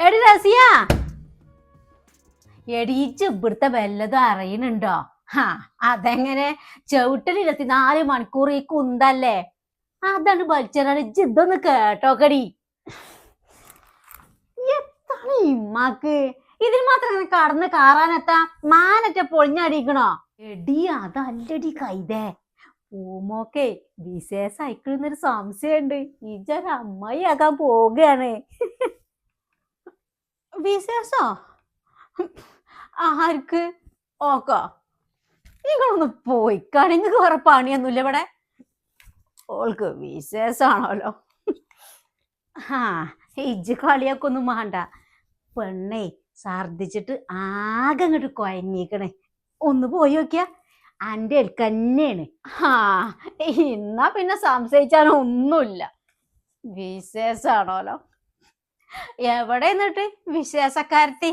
എടി റസിയ. എടീച്ച് ഇവിടുത്തെ വല്ലതും അറിയണുണ്ടോ? ഹാ അതെങ്ങനെ? ചവിട്ടലിരത്തി നാല് മണിക്കൂർ ഈ കുന്തല്ലേ? അതാണ് ഇജ്ജ് ഇതൊന്ന് കേട്ടോക്കടി. എത്താണ് ഇമ്മാക്ക് ഇതിന് മാത്രം കടന്ന് കാറാനെത്താ മാനറ്റ പൊളിഞ്ഞടിക്കണോ? എടി അതല്ലടി കൈതേ. പൂമോക്കെ വിശേഷ അയക്കണെന്നൊരു സംശയമുണ്ട്. ഇജൊരു അമ്മായി പോവുകയാണ്. വിശേഷോ? ആർക്ക്? ഓക്കോ. നിങ്ങളൊന്ന് പോയി നിങ്ങൾക്ക് വേറെ പണിയൊന്നുമില്ല ഇവിടെ? ഓൾക്ക് വിശേഷമാണല്ലോ. ആ ഇജ്ജ് കളിയൊക്കെ ഒന്നും വേണ്ട. പെണ്ണേ ഛർദിച്ചിട്ട് ആകെ അങ്ങോട്ട് കുഴങ്ങിക്കണേ ഒന്ന് പോയി നോക്കിയാ അന്റെ തന്നെയാണ്. ആ ഇന്നാ പിന്നെ സംശയിച്ചാലും ഒന്നുമില്ല വിശേഷാണോലോ എവിടെ നിന്നിട്ട്? വിശേഷക്കാരത്തി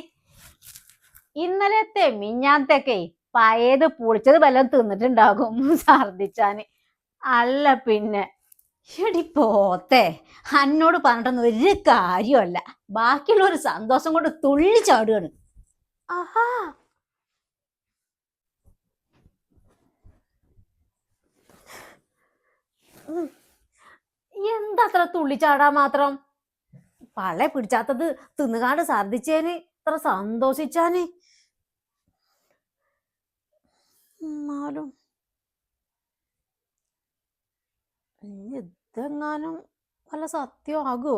ഇന്നലത്തെ മിഞ്ഞാത്തൊക്കെ പഴയത് പൊളിച്ചത് വല്ലതും തിന്നിട്ടുണ്ടാകും ഛർദിച്ചാന്. അല്ല പിന്നെ. എടി പോത്തെ അന്നോട് പറഞ്ഞിട്ടൊന്നും ഒരു കാര്യമല്ല ബാക്കിയുള്ള ഒരു സന്തോഷം കൊണ്ട് തുള്ളി ചാടുകയാണ് ആഹാ. എന്താ അത്ര തുള്ളിച്ചാടാൻ മാത്രം? പള്ള പിടിച്ചാത്തത് തിന്നുകാണ്ട് ഛർദിച്ചേന് ഇത്ര സന്തോഷിച്ചാന്. എന്നാലും ഇതെങ്ങാനും വല്ല സത്യമാകുമോ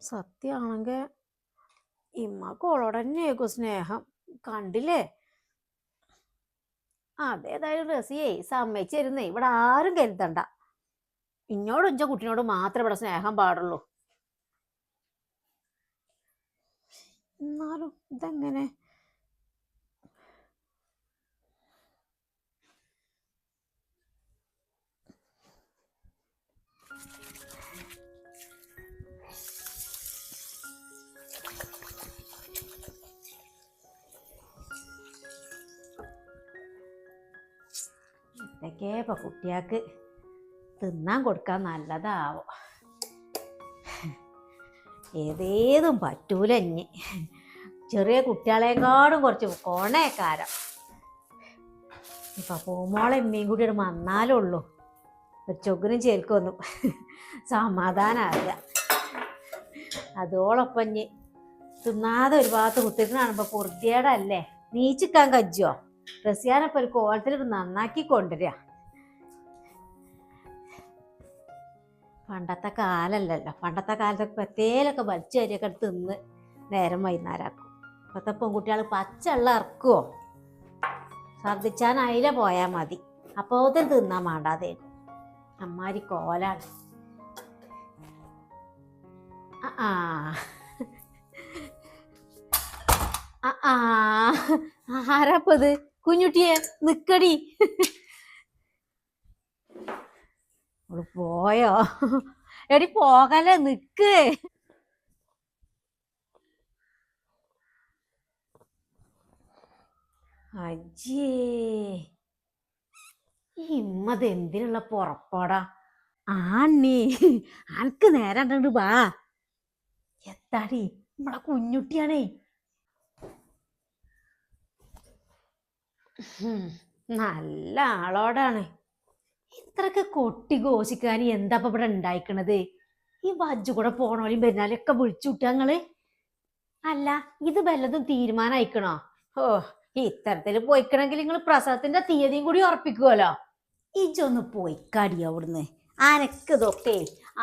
സത്യമാണെങ്കിൽ ഇമ്മക്ക് ഓളോട് സ്നേഹം. കണ്ടില്ലേ? അതേതായാലും റസിയേ സമ്മതിച്ചിരുന്നേ. ഇവിടെ ആരും കരുതണ്ട. ഇന്നോടും ഇഞ്ച കുട്ടിനോട് മാത്രമേ ഇവിടെ സ്നേഹം പാടുള്ളൂ. എന്നാലും ഇതെങ്ങനെ? ഇതൊക്കെ തിന്നാൻ കൊടുക്കാൻ നല്ലതാവോ? ഏതേതും പറ്റൂല ഇനി. ചെറിയ കുട്ടികളെക്കാളും കുറച്ച് കോണേക്കാരം. ഇപ്പൊ പൂമോളെ എമ്മയും കൂടി ഇവിടെ വന്നാലുള്ളൂ ഒരു ചൊക്കിനും ചേൽക്കൊന്നും സമാധാനാവില്ല. അതോളൊപ്പം ഇനി തിന്നാതെ ഒരു ഭാഗത്ത് കുത്തിരിക്കണ ഇപ്പൊ പൊറുതിയേടല്ലേ നീച്ചിക്കാൻ കജ്ജോ? റസിയാനപ്പൊ ഒരു കോലത്തിൽ നന്നാക്കി കൊണ്ടുവരിക പണ്ടത്തെ കാലല്ലല്ലോ. പണ്ടത്തെ കാലത്തൊക്കെ പ്രത്യേകമൊക്കെ വലിച്ചു വരിയൊക്കെ തിന്ന് നേരം വൈകുന്നേരമാക്കും ഇപ്പോഴത്തെ പെൺകുട്ടികൾ പച്ചവെള്ളം ഇറക്കുമോ ഛർദിച്ചാൻ അതിലെ പോയാൽ മതി. അപ്പോൾ അതും തിന്നാൻ വേണ്ടാതെ അമ്മാരി കോലാണ്. ആ ആ. ആരാപ്പത്? കുഞ്ഞുട്ടിയെ നിക്കടി. അവൾ പോയോ? എടി പോകല്ലേ നിക്ക്. അജ്ജേ ഈ ഇമ്മത് എന്തിനുള്ള പുറപ്പാടാ? ആണ്ണി അനക്ക് നേരണ്ട് വാ. എത്താടി നമ്മളെ കുഞ്ഞുട്ടിയാണേ. നല്ല ആളോടാണ്. ഇത്രക്ക് കൊട്ടി ഘോഷിക്കാൻ എന്താ ഇപ്പൊ ഇവിടെ ഉണ്ടായിക്കണത്? ഈ വജ്ജു കൂടെ പോണോലും പെരുന്നാലൊക്കെ വിളിച്ചു വിട്ടാങ്ങൾ അല്ല ഇത് വല്ലതും തീരുമാനമായിക്കണോ ഓ ഇത്തരത്തിൽ പോയിക്കണമെങ്കിൽ നിങ്ങൾ പ്രസവത്തിന്റെ തീയതിയും കൂടി ഉറപ്പിക്കുമല്ലോ ഇജൊന്ന് പോയിക്കാടി അവിടുന്ന്. ആനക്ക് ഇതൊക്കെ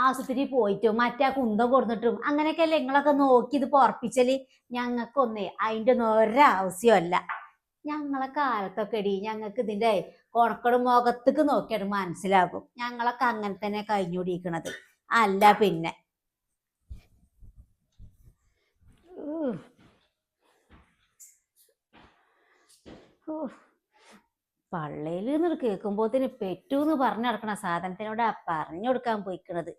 ആശുപത്രി പോയിട്ടും മറ്റേ കുന്തം കൊടുത്തിട്ടും അങ്ങനെയൊക്കെയല്ലേ നിങ്ങളൊക്കെ നോക്കി ഇത് ഉറപ്പിച്ചാൽ? ഞങ്ങൾക്കൊന്നേ അതിന്റെ ഒന്നും ഒരാവശ്യമല്ല. ഞങ്ങളെ കാലത്തൊക്കെ ഇടി ഞങ്ങൾക്ക് ഇതിന്റെ കൊണക്കട് മുഖത്തേക്ക് നോക്കിയാൽ മനസ്സിലാകും. ഞങ്ങളൊക്കെ അങ്ങനെ തന്നെ കഴിഞ്ഞുകൂടിയിരിക്കണത്. അല്ല പിന്നെ. പള്ളിയിൽ നിന്ന് കേൾക്കുമ്പോത്തിന് പെറ്റൂന്ന് പറഞ്ഞു നടക്കണ സാധനത്തിനോട് പറഞ്ഞു കൊടുക്കാൻ പോയിക്കണത്.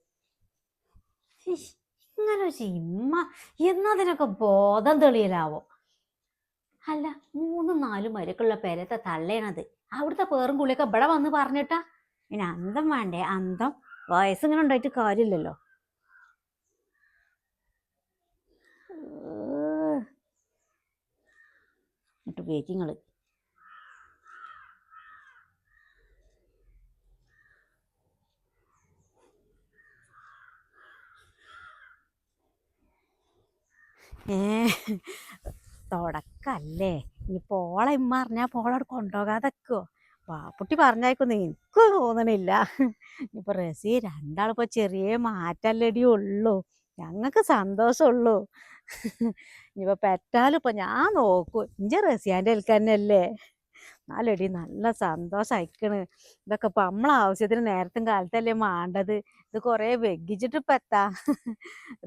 ഇങ്ങനെ ഇമ്മ എന്നതിനൊക്കെ ബോധം തെളിയലാവോ? അല്ല മൂന്നും നാലും മരുക്കുള്ള പേരത്തെ തള്ളേണത് അവിടുത്തെ പേറും കുളിയൊക്കെ ഇവിടെ വന്ന് പറഞ്ഞിട്ടാ? ഇനി അന്തം വേണ്ടേ? അന്തം. വയസ്സിങ്ങനെ ഉണ്ടായിട്ട് കാര്യമില്ലല്ലോ. എന്നിട്ട് ഉപയോഗിക്കുന്നത് ഏ തുടക്കല്ലേ? ഇനി പോള ഇമ്മ അറിഞ്ഞാ പോളവിടെ കൊണ്ടുപോകാതെക്കോ പാപ്പുട്ടി പറഞ്ഞേക്കൊന്നും എനിക്ക് തോന്നണില്ല. ഇപ്പൊ റസി രണ്ടാളിപ്പോ ചെറിയ മാറ്റല്ലടി ഉള്ളൂ. ഞങ്ങൾക്ക് സന്തോഷമുള്ളൂ ഇനിയിപ്പോ പെറ്റാലും ഇപ്പൊ ഞാൻ നോക്കും. ഇഞ്ച റസിയാന്റെ തന്നെയല്ലേ നാലടി നല്ല സന്തോഷം അയക്കണ് ഇതൊക്കെ ഇപ്പൊ നമ്മളെ ആവശ്യത്തിന് നേരത്തും കാലത്തല്ലേ മാണ്ടത്. ഇത് കൊറേ വെഗിച്ചിട്ട് ഇപ്പൊ എത്താ.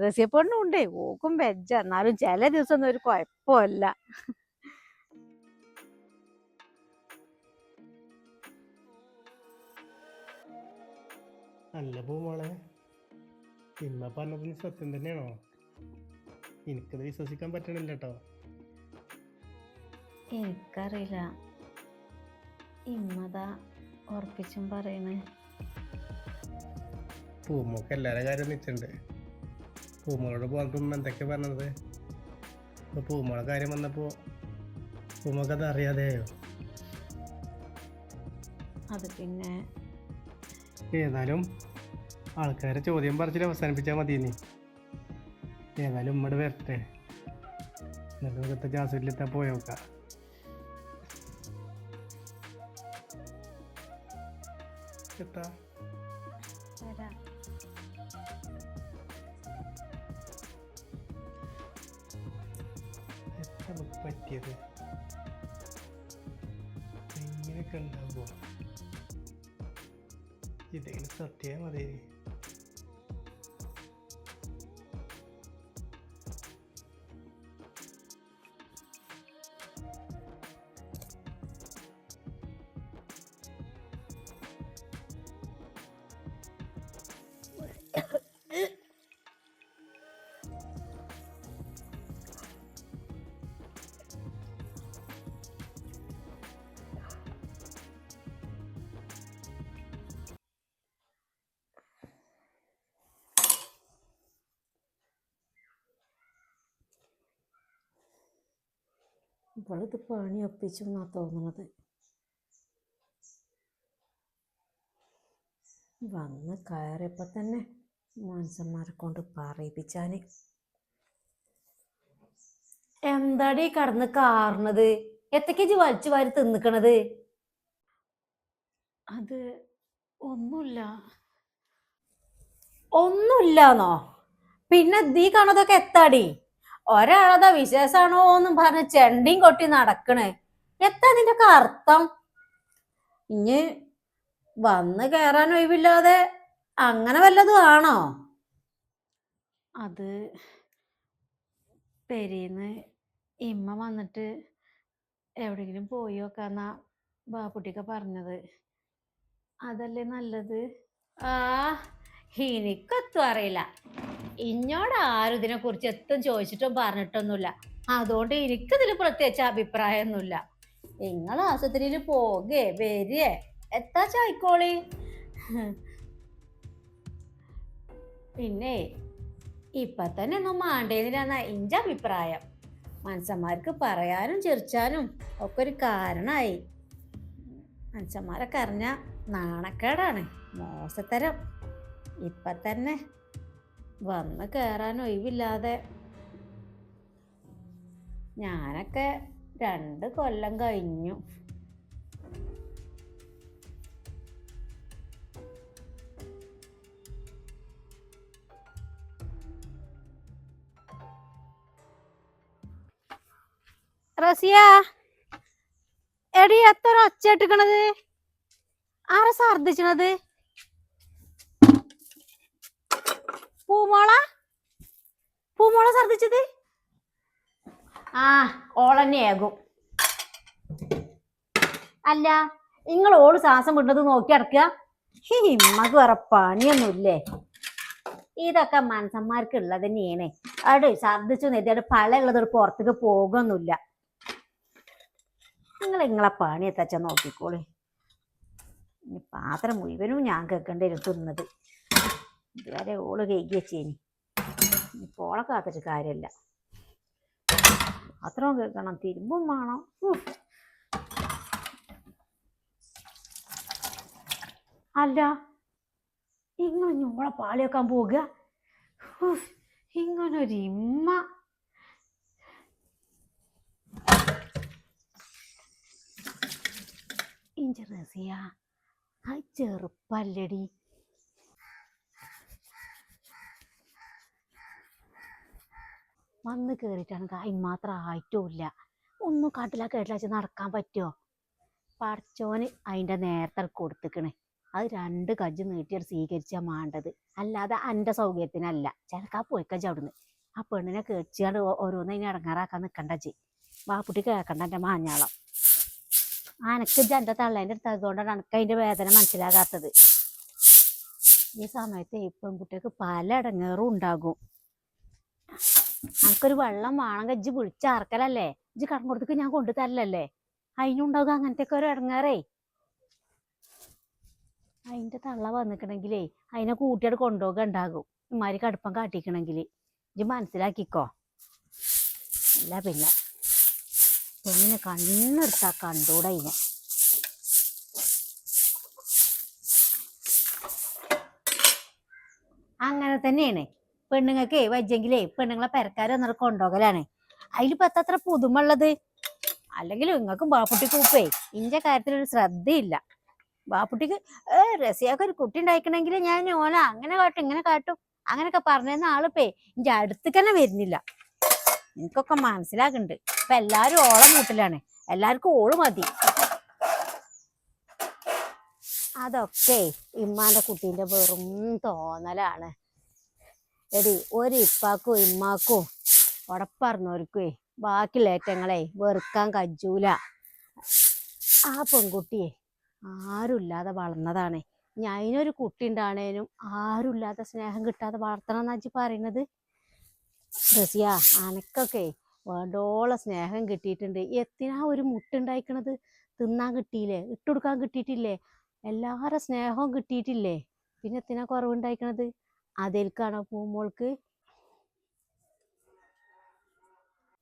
റസിയപ്പൊണ്ണുണ്ടേ ഓക്കും വെജ എന്നാലും ചില ദിവസം ഒന്നും ഒരു കുഴപ്പമില്ല അല്ല പൂമോളെ ഇമ്മ നീ സത്യം തന്നെയാണോ? എനിക്കത് വിശ്വസിക്കാൻ പറ്റണില്ല കേട്ടോ എനിക്കറിയില്ല. ഇമ്മതാ ഉറപ്പിച്ചും പറയണേ. പൂമോക്ക് എല്ലാവരുടെ കാര്യം നിൽക്കണ്ട് പൂമോളോട് പോകുമ്പോൾ ഉമ്മ എന്തൊക്കെ പറഞ്ഞത്? ഇപ്പൊ പൂമോളെ കാര്യം വന്നപ്പോ പൂമോക്ക് അത് അറിയാതെയോ? അത് പിന്നെ ഏതായാലും ആൾക്കാരെ ചോദ്യം പറിച്ചിട്ട് അവസാനിപ്പിച്ചാൽ മതി നീ ഏതായാലും ഉമ്മട് വരട്ടെ. എന്നിട്ട് നമുക്കത്തെ ജാസൂരിലെത്താൻ പോയോക്കാം എത്താ? നമുക്ക് പറ്റിയത്? ഇങ്ങനെയൊക്കെ ഉണ്ടാവുമോ? ഇതെങ്കിലും സത്യം മതി ഇവളിത് പണി ഒപ്പിച്ചു എന്നാ തോന്നുന്നത് വന്ന് കയറിയപ്പോൾ തന്നെ മനുഷ്യന്മാരെ കൊണ്ട് പറയിപ്പിച്ചാന്. എന്താടി കടന്ന് കാറണത് എത്തക്കേജ് വലിച്ചു വാരി തിന്നിക്കണത്? അത് ഒന്നുമില്ല. ഒന്നുമില്ലാന്നോ? പിന്നെ നീ കാണതൊക്കെ എത്താടി? ഒരാളതാ വിശേഷാണോ എന്നും പറഞ്ഞ് ചെണ്ടിയും കൊട്ടി നടക്കണേ. എത്താ നിന്റെ ഒക്കെ അർത്ഥം ഇനി വന്ന് കയറാൻ ഒഴിവില്ലാതെ അങ്ങനെ വല്ലതും ആണോ? അത് പെരീന്ന് ഇമ്മ വന്നിട്ട് എവിടെയെങ്കിലും പോയി നോക്കാന്നാ ബാപ്പുട്ടിക്ക പറഞ്ഞത്. അതല്ലേ നല്ലത്? ആ എനിക്കെത്തും അറിയില്ല. ഇന്നോട് ആരും ഇതിനെ കുറിച്ച് എത്തും ചോദിച്ചിട്ടും പറഞ്ഞിട്ടൊന്നുമില്ല. അതുകൊണ്ട് എനിക്കതിൽ പ്രത്യേകിച്ച് അഭിപ്രായമൊന്നുമില്ല. നിങ്ങൾ ആശുപത്രിയിൽ പോകേ വരികേ എത്താ ചായിക്കോളി. പിന്നെ ഇപ്പൊ തന്നെ ഒന്നും മാണ്ടേന്നില്ലാന്ന ഇന്റെ അഭിപ്രായം. മനുഷ്യന്മാർക്ക് പറയാനും ചിരിച്ചാനും ഒക്കെ ഒരു കാരണമായി മനുഷ്യന്മാരൊക്കെ അറിഞ്ഞ നാണക്കേടാണ് മോശത്തരം. ഇപ്പൊ തന്നെ വന്ന് കയറാൻ ഒഴിവില്ലാതെ. ഞാനൊക്കെ രണ്ട് കൊല്ലം കഴിഞ്ഞു. റസിയ എടി എത്ര ഒച്ച ഇട്ടിക്കണത്? ആരാ ഛർദിച്ചണത് പൂമോള? പൂമോള ഛർദിച്ചത് ആ ഓളന്നെയാകും അല്ല നിങ്ങൾ ഓൾ ശ്വാസം വിടുന്നത് നോക്കി അടക്കുക ഹിമ്മക്ക് വേറെ പണിയൊന്നുമില്ലേ? ഇതൊക്കെ മനസ്സന്മാർക്ക് ഉള്ളത് തന്നെയാണ് അവിടെ ഛർദിച്ചു നെറ്റിയുടെ പഴയുള്ളത് ഒരു പുറത്തേക്ക് പോകുന്നില്ല. നിങ്ങൾ നിങ്ങളെ പണി എത്തച്ച നോക്കിക്കോളി. പാത്രം മുഴുവനും ഞാൻ കേൾക്കേണ്ടി വരും തിന്നത്. ഇതുവരെ ഓൾ കഴുകി വെച്ചേനി ഇനി ഓളെ കാത്തിട്ട് കാര്യമില്ല അത്രയും കേൾക്കണം തിരുമ്പും വേണം. അല്ല ഇങ്ങനെ ഞോളെ പാളി വെക്കാൻ പോകുക. ഇങ്ങനൊരു ഇമ്മ. ഇഞ്ചറസിയ ആ ചെറുപ്പല്ലടി. വന്ന് കയറിയിട്ടാണെങ്കിൽ അതിന് മാത്രം ആയിട്ടുമില്ല. ഒന്നും കാട്ടിലാ കേട്ടില്ല വെച്ച് നടക്കാൻ പറ്റുമോ പടച്ചോന് അതിന്റെ നേരത്തെ കൊടുത്തിക്കണേ. അത് രണ്ട് കജ്ജ് നീട്ടിയത് സ്വീകരിച്ചാൽ മാണ്ടത്. അല്ലാതെ എന്റെ സൗകര്യത്തിനല്ല. ചിലക്കാ പോയിക്കജ്ജ് അവിടുന്ന്. ആ പെണ്ണിനെ കേട്ടിച്ചാണ്ട് ഓരോന്ന് അതിനെ ഇടങ്ങാറാക്കാൻ നിൽക്കണ്ട ജി വാപ്പുട്ടി കേൾക്കണ്ട എന്റെ മാഞ്ഞാളം. അനക്ക് എന്റെ തള്ളേന്റെ അടുത്ത് അതുകൊണ്ടാണ് എനിക്ക് അതിന്റെ വേദന മനസ്സിലാകാത്തത്. ഈ സമയത്ത് ഈ പെൺകുട്ടികൾക്ക് പല ഇടങ്ങേറും ഉണ്ടാകും. അനക്കൊരു വെള്ളം വേണം ഇജ്ജ് വിളിച്ചാർക്കലല്ലേ ഇജ്ജ് കടം കൊടുത്തേക്ക് ഞാൻ കൊണ്ടു തരലല്ലേ? അതിനുണ്ടാവുക അങ്ങനത്തെ ഒക്കെ ഒരു ഇടങ്ങാറേ. അതിന്റെ തള്ള വന്നിക്കണെങ്കിലേ അതിനെ കൂട്ടിയോട് കൊണ്ടുപോകുക ഉണ്ടാകും ഇമാരി കടുപ്പം കാട്ടിക്കണമെങ്കിൽ ഇജ്ജ് മനസ്സിലാക്കിക്കോ. അല്ല പിന്നെ. പെണ്ണിനെ കണ്ണെടുത്താ കണ്ടൂടെ അതിനെ അങ്ങനെ തന്നെയാണ്. പെണ്ണുങ്ങൾക്കേ വജ്ജെങ്കിലേ പെണ്ണുങ്ങളെ പെരക്കാരെ ഒന്നും കൊണ്ടുപോകലാണ് അതിലിപ്പോ എത്ര പുതുമുള്ളത് അല്ലെങ്കിൽ നിങ്ങൾക്ക് ബാപ്പുട്ടി കൂപ്പേ ഇന്റെ കാര്യത്തിൽ ഒരു ശ്രദ്ധയില്ല. ബാപ്പുട്ടിക്ക് ഏ റസിയാക്ക് ഒരു കുട്ടി ഉണ്ടായിക്കണമെങ്കിൽ ഞാൻ ഓല അങ്ങനെ കാട്ടും ഇങ്ങനെ കാട്ടും അങ്ങനെയൊക്കെ പറഞ്ഞിരുന്ന ആളിപ്പേ ഇന്റെ അടുത്തേക്ക് തന്നെ വരുന്നില്ല. എനിക്കൊക്കെ മനസ്സിലാക്കുന്നുണ്ട് ഇപ്പൊ എല്ലാരും ഓളം വീട്ടിലാണ് എല്ലാവർക്കും ഓൾ മതി. അതൊക്കെ ഇമ്മാന്റെ കുട്ടീന്റെ വെറും തോന്നലാണ്. എടി ഒരു ഇപ്പാക്കും ഇമ്മാക്കും ഉടപ്പറഞ്ഞവർക്കേ ബാക്കിയുള്ള ഏറ്റങ്ങളെ വെറുക്കാൻ കജ്ജൂല. ആ പെൺകുട്ടിയെ ആരുമില്ലാതെ വളർന്നതാണ്. ഇനി അതിനൊരു കുട്ടി ഉണ്ടാണേനും ആരുമില്ലാത്ത സ്നേഹം കിട്ടാതെ വളർത്തണം എന്നാ ഇജ്ജ് പറയണത്? റസിയ അനക്കൊക്കെ വേണ്ടോളം സ്നേഹം കിട്ടിയിട്ടുണ്ട്. എത്തിനാ ഒരു മുട്ടുണ്ടായിക്കണത്? തിന്നാൻ കിട്ടിയില്ലേ? ഇട്ടുകൊടുക്കാൻ കിട്ടിയിട്ടില്ലേ? എല്ലാവരുടെ സ്നേഹവും കിട്ടിയിട്ടില്ലേ? പിന്നെ എത്തിനാ കുറവുണ്ടായിക്കണത്? അതിൽക്കാണോ പൂമോൾക്ക്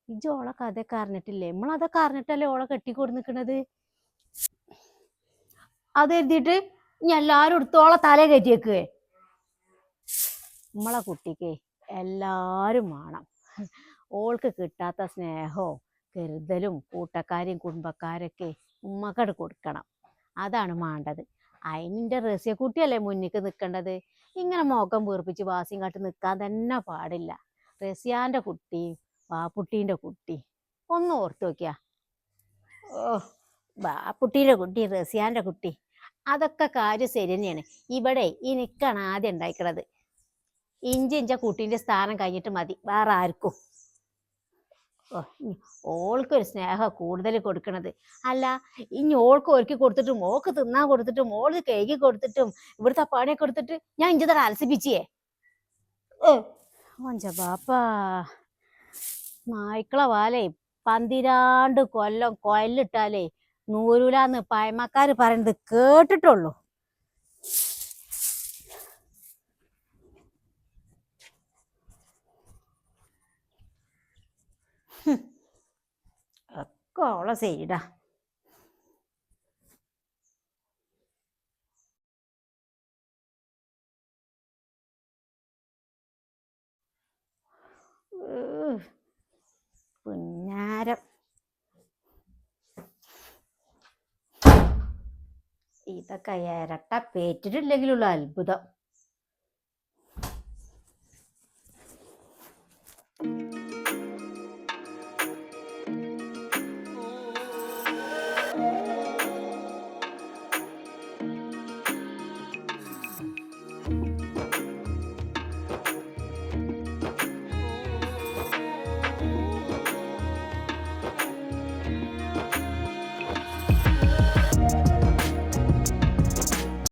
ഇജ്ജ് ഓളെ കഥയൊക്കെ അറിഞ്ഞിട്ടില്ലേ നമ്മളതൊക്കെ അറിഞ്ഞിട്ടല്ലേ ഓളെ കെട്ടിക്കൊടു നിൽക്കണത് അത് എഴുതിയിട്ട് എല്ലാരും എടുത്തോളെ തല കയറ്റിയേക്കുവേ നമ്മളെ കുട്ടിക്ക് എല്ലാരും വേണം. ഓൾക്ക് കിട്ടാത്ത സ്നേഹവും കരുതലും കൂട്ടക്കാരെയും കുടുംബക്കാരൊക്കെ ഉമ്മക്കട് കൊടുക്കണം. അതാണ് വേണ്ടത് അതിന്റെ റസിയക്കുട്ടിയല്ലേ മുന്നിക്ക് നിൽക്കേണ്ടത് ഇങ്ങനെ മുഖം വീർപ്പിച്ച് വാസിയും കാട്ടി നിൽക്കാൻ തന്നെ പാടില്ല. റസിയാന്റെ കുട്ടി ബാപ്പുട്ടീന്റെ കുട്ടി ഒന്ന് ഓർത്ത് നോക്കിയാ. ഓ ബാപ്പുട്ടീന്റെ കുട്ടി റസിയാന്റെ കുട്ടി അതൊക്കെ കാര്യം ശരി തന്നെയാണ്. ഇവിടെ ഈ നിൽക്കാണ് ആദ്യം ഉണ്ടായിക്കണത്. ഇഞ്ചിഞ്ച കുട്ടീന്റെ സ്ഥാനം കഴിഞ്ഞിട്ട് മതി. വേറെ ആർക്കും. ഓൾക്കൊരു സ്നേഹം കൂടുതൽ കൊടുക്കണത്. അല്ല ഇനി ഓൾക്ക് ഒരുക്കി കൊടുത്തിട്ടും ഓൾക്ക് തിന്നാൻ കൊടുത്തിട്ടും ഓൾക്ക് കഴുകി കൊടുത്തിട്ടും ഇവിടുത്തെ പണിയൊക്കെ കൊടുത്തിട്ട് ഞാൻ ഇഞ്ചിതട അലസിപ്പിച്ചേ ഓഞ്ച ബാപ്പാ. നായ്ക്കളെ വാലേ പന്തിരാണ്ട് കൊല്ലം കൊല്ലിട്ടാലേ നൂരൂലാന്ന് പഴമക്കാര് പറയുന്നത് കേട്ടിട്ടുള്ളൂ ഹും. ഓളെ സൈഡാ. പുന്നാരം. ഇതൊക്കെ ഇരട്ട പേറ്റിട്ടില്ലെങ്കിലുള്ള അത്ഭുതം.